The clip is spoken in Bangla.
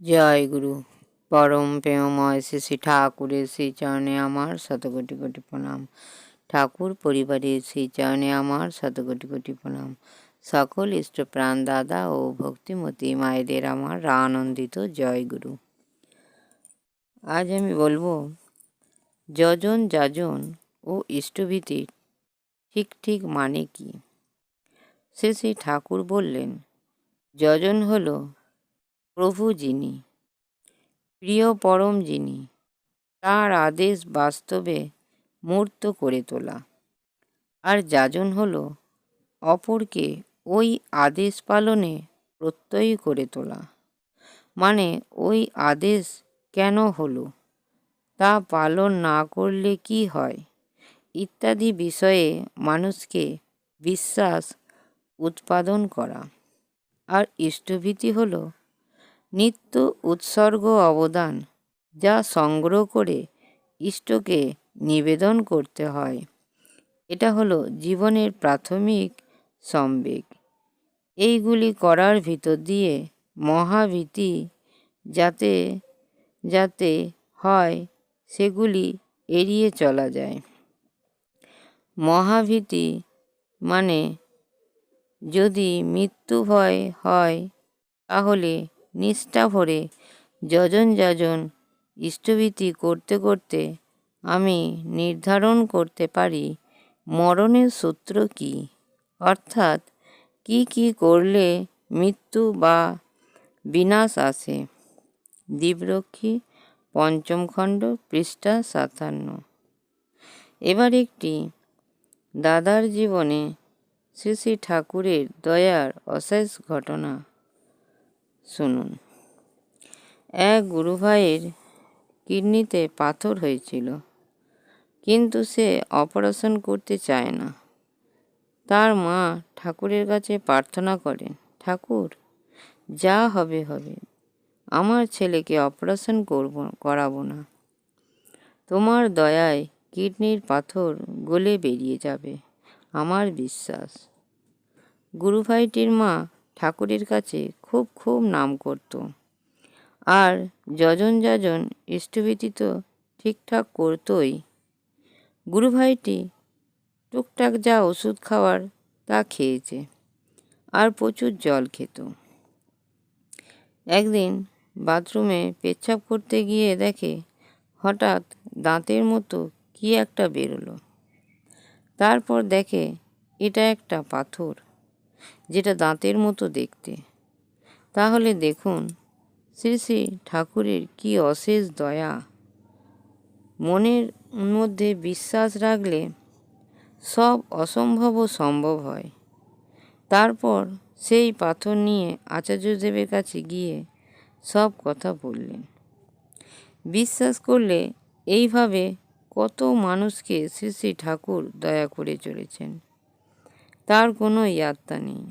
জয় গুরু। পরম প্রেমময় শ্রী শ্রী ঠাকুরের শ্রী চরণে আমার শত কোটি কোটি প্রণাম। ঠাকুর পরিবারের শ্রী চরণে আমার শত কোটি কোটি প্রণাম। সকল ইষ্টপ্রাণ দাদা ও ভক্তিমতী মায়েদের আমার আনন্দিত জয় গুরু। আজ আমি বলব, যজন যাজন ও ইষ্টভীতির ঠিক ঠিক মানে কি? সে সেই ঠাকুর বললেন, যজন হলো প্রভু যিনি, প্রিয় পরম যিনি, তার আদেশ বাস্তবে মূর্ত করে তোলা। আর যাজন হল অপরকে ওই আদেশ পালনে প্রত্যয়ী করে তোলা। মানে ওই আদেশ কেন হলো, তা পালন না করলে কি হয়, ইত্যাদি বিষয়ে মানুষকে বিশ্বাস, উৎপাদন করা। আর ইষ্টভীতি হলো নিত্য উৎসর্গ অবদান যা সংগ্রহ করে ইষ্টকে নিবেদন করতে হয়। এটা হলো জীবনের প্রাথমিক সম্বেগ। এইগুলি করার ভিতর দিয়ে মহাভীতি যাতে যাতে হয়, সেগুলি এড়িয়ে চলা যায়। মহাভীতি মানে যদি মৃত্যু ভয় হয়, তাহলে নিষ্ঠা ভরে যজন যজন ইষ্টভীতি করতে করতে আমি নির্ধারণ করতে পারি, মরণের সূত্র কী? অর্থাৎ কি কি করলে মৃত্যু বা বিনাশ আসে? দ্বীপরক্ষী পঞ্চম খণ্ড, পৃষ্ঠা সাতান্ন। এবার একটি দাদার জীবনে শ্রী শ্রী ঠাকুরের দয়ার অশেষ ঘটনা। শুনুন। এক গুরু ভাইয়ের কিডনিতে পাথর হয়েছিল, কিন্তু সে অপারেশন করতে চায় না। তার মা ঠাকুরের কাছে প্রার্থনা করেন, ঠাকুর, যা হবে হবে, আমার ছেলেকে অপারেশন করব, করাবো না। তোমার দয়ায় কিডনির পাথর গলে বেরিয়ে যাবে, আমার বিশ্বাস। গুরুভাইটির মা ঠাকুরের কাছে খুব খুব নাম করত। আর যজন যাজন ইষ্টভীতি তো ঠিকঠাক করতই। গুরু ভাইটি টুকটাক যা ওষুধ খাওয়ার তা খেয়েছে আর প্রচুর জল খেত। একদিন বাথরুমে পেচ্ছাপ করতে গিয়ে দেখে হঠাৎ দাঁতের মতো কি একটা বেরোলো। তারপর দেখে এটা একটা পাথর। যেটা দাঁতের মতো দেখতে। তাহলে দেখুন, শ্রী শ্রী ঠাকুরের কি অশেষ দয়া। মনের মধ্যে বিশ্বাস রাখলে সব অসম্ভবও সম্ভব হয়। তারপর সেই পাথর নিয়ে আচার্যদেবের কাছে গিয়ে সব কথা বললেন। বিশ্বাস করলে এইভাবে কত মানুষকে শ্রী শ্রী ঠাকুর দয়া করে চলেছেন। তার কোনো ইয়াত্তা নেই।